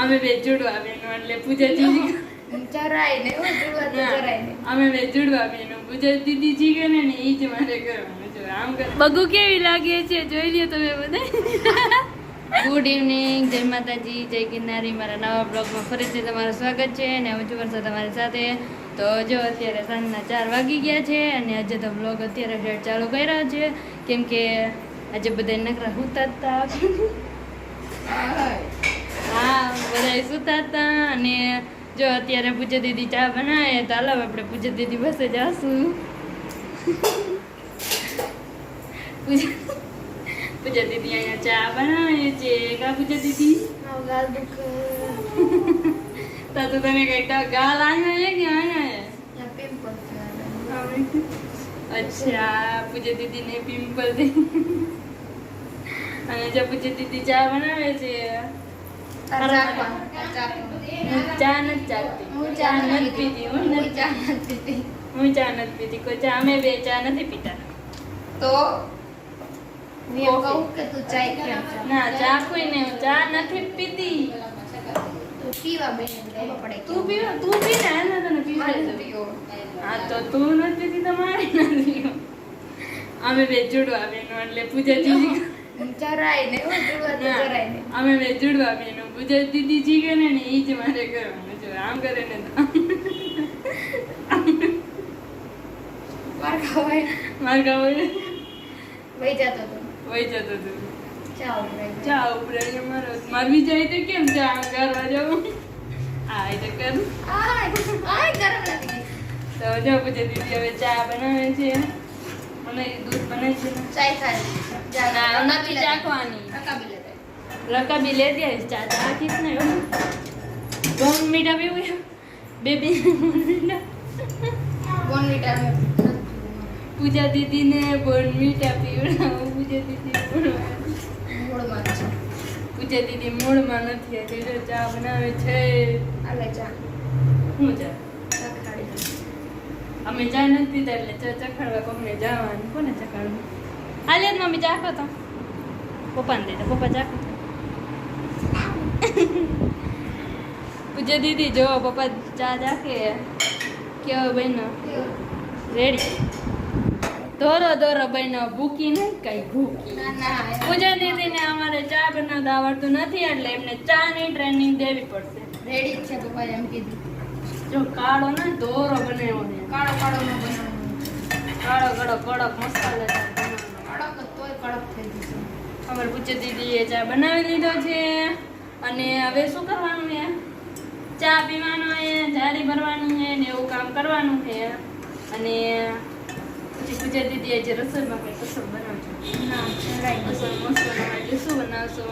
અમે બે જોડવા બેનો એટલે પૂજા દીદી ચરાય ને. અમે બે જુડવા બેનો પૂજા દીદી જી કે ને એ જ મારે કરવાનું છે. આમ કર. બગુ કેવી લાગે છે? જોઈ લ્યો તમે બધા. ગુડ ઇવનિંગ જય માતાજી જય ગિરનારી. મારા નવા બ્લોગમાં ફરીથી તમારું સ્વાગત છે અને હું છું તમારી સાથે. તો જો અત્યારે સાંજના ચાર વાગી ગયા છે અને આજે તો બ્લોગ અત્યારે ડેટ ચાલુ કર્યો છે. કેમ કે આજે બધા નકરા હુતા હતા હા બધા સુતા હતા અને જો અત્યારે પૂજા દીદી ચા બનાવે તો હાલો આપણે પૂજા દીદી બસે જાશું. પૂજા પૂજા દીદી અહીંયા ચા બનાવે છે. કા પૂજા દીદી? તા તો તને કઈ ગાલ આયા કે આયા હે? અચ્છા પૂજા દીદીને પિમ્પલ દે. અને જો પૂજા દીદી ચા બનાવે છે ચા નથી ચાખતી હું ચા ચા નથી પીતી હું હું ચા નથી પીતી. હું ચા નથી પીતી. કોઈ ચા અમે બે ચા નથી પીતા. તો તું ચાય કેમ છે? ના ચા કોઈ ને ચા નથી પીતી. તું પીવા પડે તું પીવો તું પી ને હાલ તને પીવા મારે દઉં. પીવો. હા તો તું નથી પીતી તો નથી અમે બે જુડવા બેનો એટલે પૂજા જરાય ના, જરાય ને. અમે બે જોડવા બેનો પૂજા દીદી જી કે ને એ જ મારે કરવાનું છે આમ કરે ને માર ખવાય. માર ખબર વહી જતો તો. વહી જતો તું. ચા ઉપરે ચા ઉપરે મારો. મારવી જાય તો કેમ ચા કરવા જાઉં આ તો કર. તો જો પૂજા દીદી હવે ચા બનાવે છે. અને દૂધ બને છે ચા ખાય. જા, ના, રકાબી નથી લેતા. રકાબી લેતી આવીશ લે દે ચા ચાખીશ ને બોન મીઠા પીવું? બેબી બે બોર્નવિટા મેં નથી પીવું. પૂજા દીદીને મીઠા પીવડાવું પૂજા દીદી મૂળમાં. પૂજા દીદી મૂળમાં નથી આજે જો ચા બનાવે છે આલે ચા. હું ચા. અમે ચા નથી પીતા એટલે ચા ચખાડવા કોમને જવાનું કોને ચખાડવું હાલે મમ્મી ચાખો તો પપ્પાને દે તો પપ્પા ચાખો તો. પૂજા દીદી જો પપ્પા ચા ચાખે. કેવો બહેનો રેડી ધોરો ધોરો બહેનો ભૂકી નહીં કઈ ભૂકી. પૂજા દીદીને અમારે ચા બનાવતા આવડતું નથી એટલે એમને ચા ની ટ્રેનિંગ દેવી પડશે. રેડી છે પપ્પા એમ કીધું. જો કાળો ને ધોરો બનાવ્યો ને કાળો કાળો નો બનાવ્યો. કાળો કાળો કડક મસાલો કડક તોય કડક થઈ જશે અમારે પૂછે દીદીએ ચા બનાવી લીધો છે. અને હવે શું કરવાનું છે? ચા પીવાનું છે જારી ભરવાનું છે ને એવું કામ કરવાનું છે. અને પછી પૂજા દીદી આજે રસોઈમાં કંઈ કસર બનાવજો. આજે શું બનાવશો?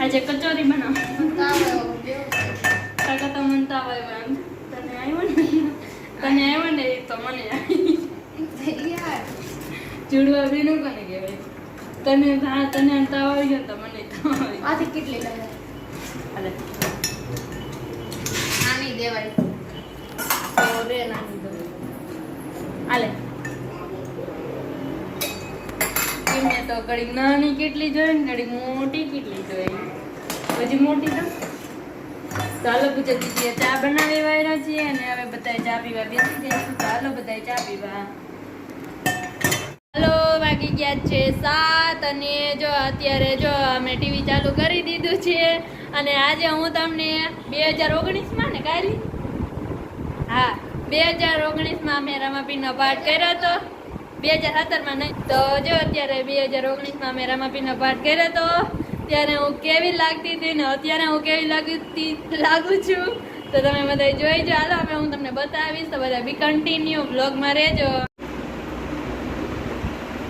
આજે કચોરી બનાવો. કાકા તો મને તાવ આવ્યો એમ? તને આવ્યો ને? તને આવ્યો ને તો મને ચૂડવા બીનું કોને કહેવાય? તને તને તાવ આવી ગયો તો મને તાવ આવી આથી કેટલી લગાય નાની કેટલી જોઈએ ને ઘડીક મોટી કેટલી જોઈએ? પછી મોટી તો? ચાલો પૂછે દીદીએ ચા બનાવી વાયરા છીએ અને હવે બધા ચા પીવા બેસી જઈશું ચાલો બધા ચા પીવા. હલો, વાગી ગયા છે સાત અને જો અત્યારે જો અમે ટીવી ચાલુ કરી દીધું છે અને આજે હું તમને બે હજાર ઓગણીસમાં ને કાલી હા, બે હજાર ઓગણીસમાં મેં રમાપીનો પાઠ કર્યો હતો. બે હજાર સત્તરમાં નહીં, તો જો અત્યારે બે હજાર ઓગણીસમાં મેં રમાપીનો પાઠ કર્યો હતો, ત્યારે હું કેવી લાગતી હતી ને અત્યારે હું કેવી લાગતી લાગુ છું, તો તમે બધા જોઈ જો હાલો, હવે હું તમને બતાવીશ, તો બધા બી કન્ટિન્યુ બ્લોગમાં રહેજો.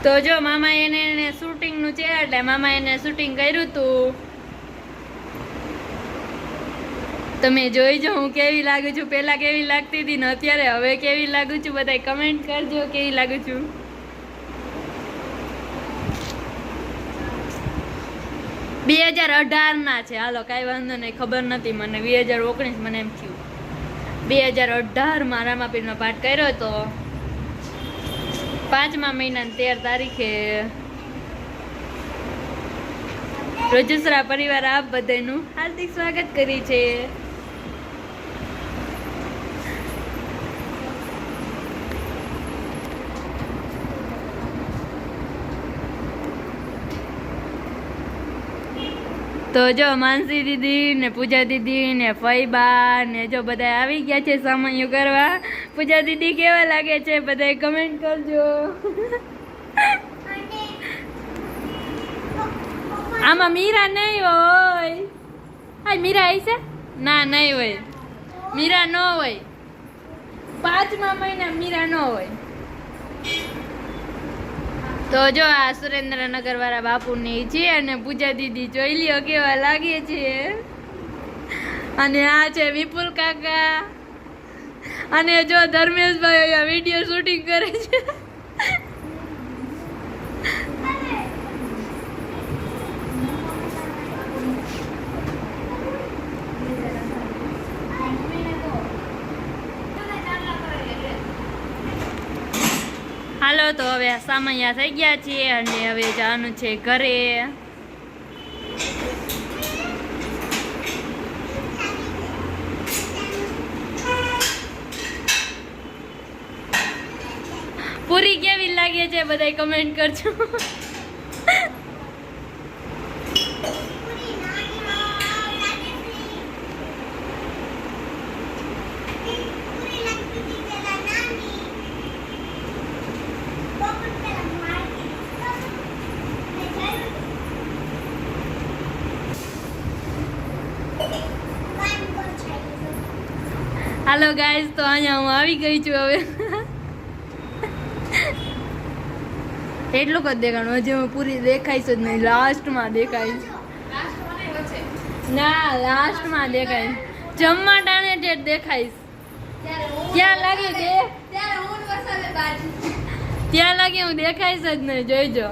તો જો મામા એને એને શૂટિંગનું છે, એટલે મામા એને શૂટિંગ કર્યું હતું. તમે જોઈ જો હું કેવી લાગુ છું. પહેલા કેવી લાગતી હતી ને અત્યારે હવે કેવી લાગુ છું બધાય કમેન્ટ કરજો કેવી લાગુ છું. બે હજાર અઢાર ના છે. હાલો, કાંઈ વાંધો નહીં, ખબર નથી મને. બે હજાર ઓગણીસ મને એમ થયું. બે હજાર અઢારમાં રામાપીરનો પાઠ કર્યો હતો. પાંચમા મહિનાની તેર તારીખે રોજસરા પરિવાર આપ બધાનું હાર્દિક સ્વાગત કરી છે. તો જો માનસી દીદી ને પૂજા દીદી ને ફઈબા ને જો બધા આવી ગયા છે સામાન્યું કરવા. પૂજા દીદી કેવા લાગે છે? બધા કમેન્ટ કરજો. આમાં મીરા નહીં હોય. હા મીરા આવી છે? ના નહીં હોય. મીરા ન હોય. પાંચમા મહિના મીરા ન હોય. તો જો આ સુરેન્દ્રનગર વાળા બાપુની છે અને પૂજા દીદી જોઈ લ્યો કેવા લાગે છે. અને આ છે વિપુલ કાકા. અને જો ધર્મેશભાઈ અહીંયા વીડિયો શૂટિંગ કરે છે. તો હવે સામાન્ય થઈ ગયા છીએ અને હવે જવાનું છે ઘરે. પૂરી કેવી લાગે છે? બધા કમેન્ટ કરજો. હાલો ગાઈસ તો અહીંયા હું આવી ગઈ છું હવે. એટલું જ દેખાણું હજી હું પૂરી દેખાઈશ જ નહીં લાસ્ટમાં દેખાઈશ. ના લાસ્ટમાં દેખાય જમવા ટાણે જ દેખાઈશ. ક્યાં લાગે દે. ત્યાં લાગે હું દેખાઈશ જ નહીં જોઈજો.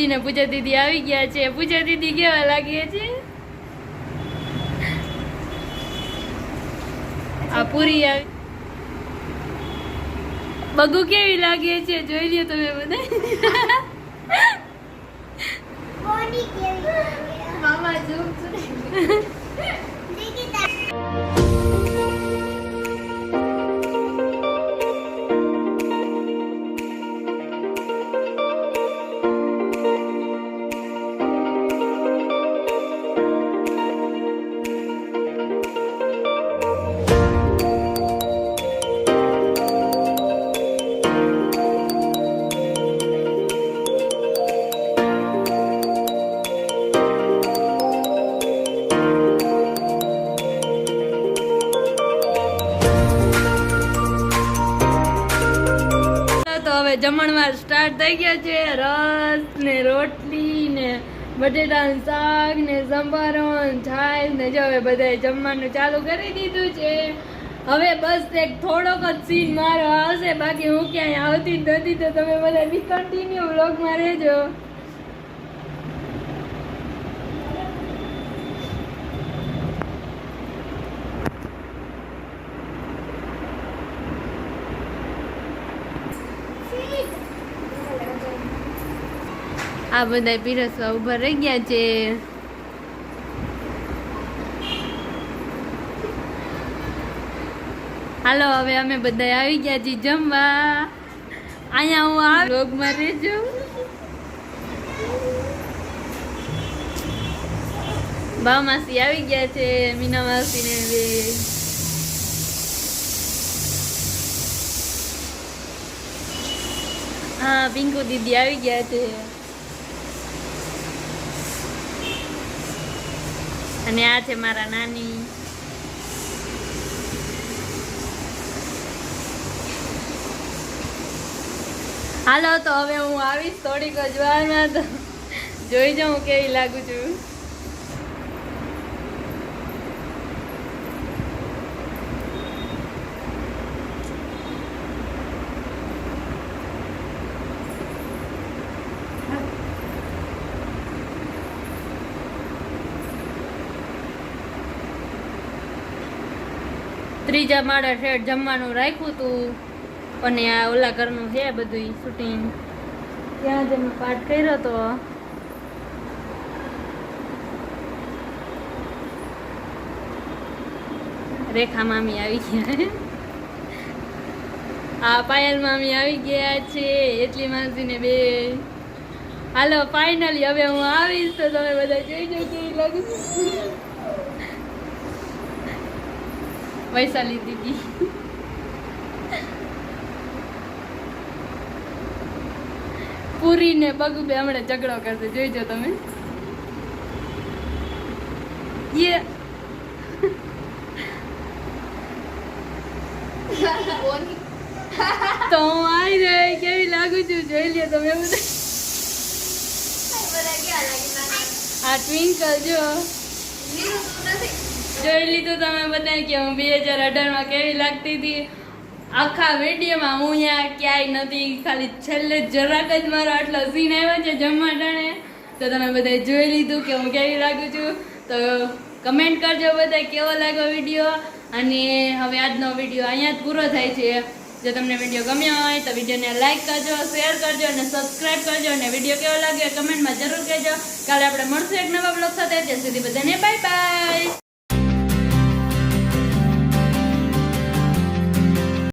દીદી ને પૂજા દીદી આવી ગયા છે. પૂજા દીદી કેવા લાગે છે આ પૂરી આવી. બગુ કેવી લાગે છે જોઈ લ્યો તમે બધા. થઈ ગયા છે. રસ ને રોટલી ને બટેટાનું શાક ને સંભારો છાશ ને જો હવે બધાએ જમવાનું ચાલુ કરી દીધું છે. હવે બસ એક થોડોક જ સીન મારો આવશે. બાકી હું ક્યાંય આવતી જ નથી. તો તમે બધા બી કન્ટિન્યુ વ્લોગમાં રહેજો. આ બધા પીરસવા ઊભા રહી ગયા છે. હાલો, હવે અમે બધા આવી ગયા છીએ જમવા. અહીંયા હું આ રોગમાં રહેજો. બા માસી આવી ગયા છે મીના માસી ને બે. હા, પિંકુ દીદી આવી ગયા છે. અને આ છે મારા નાની. હાલો, તો હવે હું આવીશ થોડીક જ વારમાં તો જોઈ જાઉં કેવી લાગુ છું. ત્રીજા માળે શેઠ જમવાનું રાખ્યું હતું અને આ ઓલા ઘરનું છે બધું શૂટિંગ ત્યાં જ અમે પાઠ કર્યો હતો રેખા મામી આવી ગયા. આ પાયલ મામી આવી ગયા છે, એટલી માસીને બે. હાલો ફાઇનલી હવે હું આવીશ તો તમે બધા જોઈ જો કેવી લાગુ છું. વૈશાલી દીદી. પૂરી ને બગુ બે હમણાં ઝઘડો કરશે જોઈજો તમે. યે. તો હું આવી રહી કેવી લાગુ છું? જોઈ લ્યો તમે બધા આ ટ્વિંકલ જો. જોઈ લીધું તમે બધા કે હું બે હજાર અઢારમાં કેવી લાગતી હતી? આખા વિડીયોમાં હું અહીંયા ક્યાંય નથી, ખાલી છેલ્લે જરાક જ મારો આટલો સીન આવ્યો છે જમવા ટાણે. તો તમે બધાએ જોઈ લીધું કે હું કેવી લાગું છું. તો કમેન્ટ કરજો બધા કેવો લાગ્યો વીડિયો? અને હવે આજનો વીડિયો અહીંયા જ પૂરો થાય છે. જો તમને વીડિયો ગમ્યો હોય તો વિડીયોને લાઇક કરજો શેર કરજો અને સબસ્ક્રાઇબ કરજો. અને વીડિયો કેવો લાગ્યો કમેન્ટમાં જરૂર કહેજો. કાલે આપણે મળશું એક નવા બ્લોગ સાથે. ત્યાં સુધી બધાને બાય બાય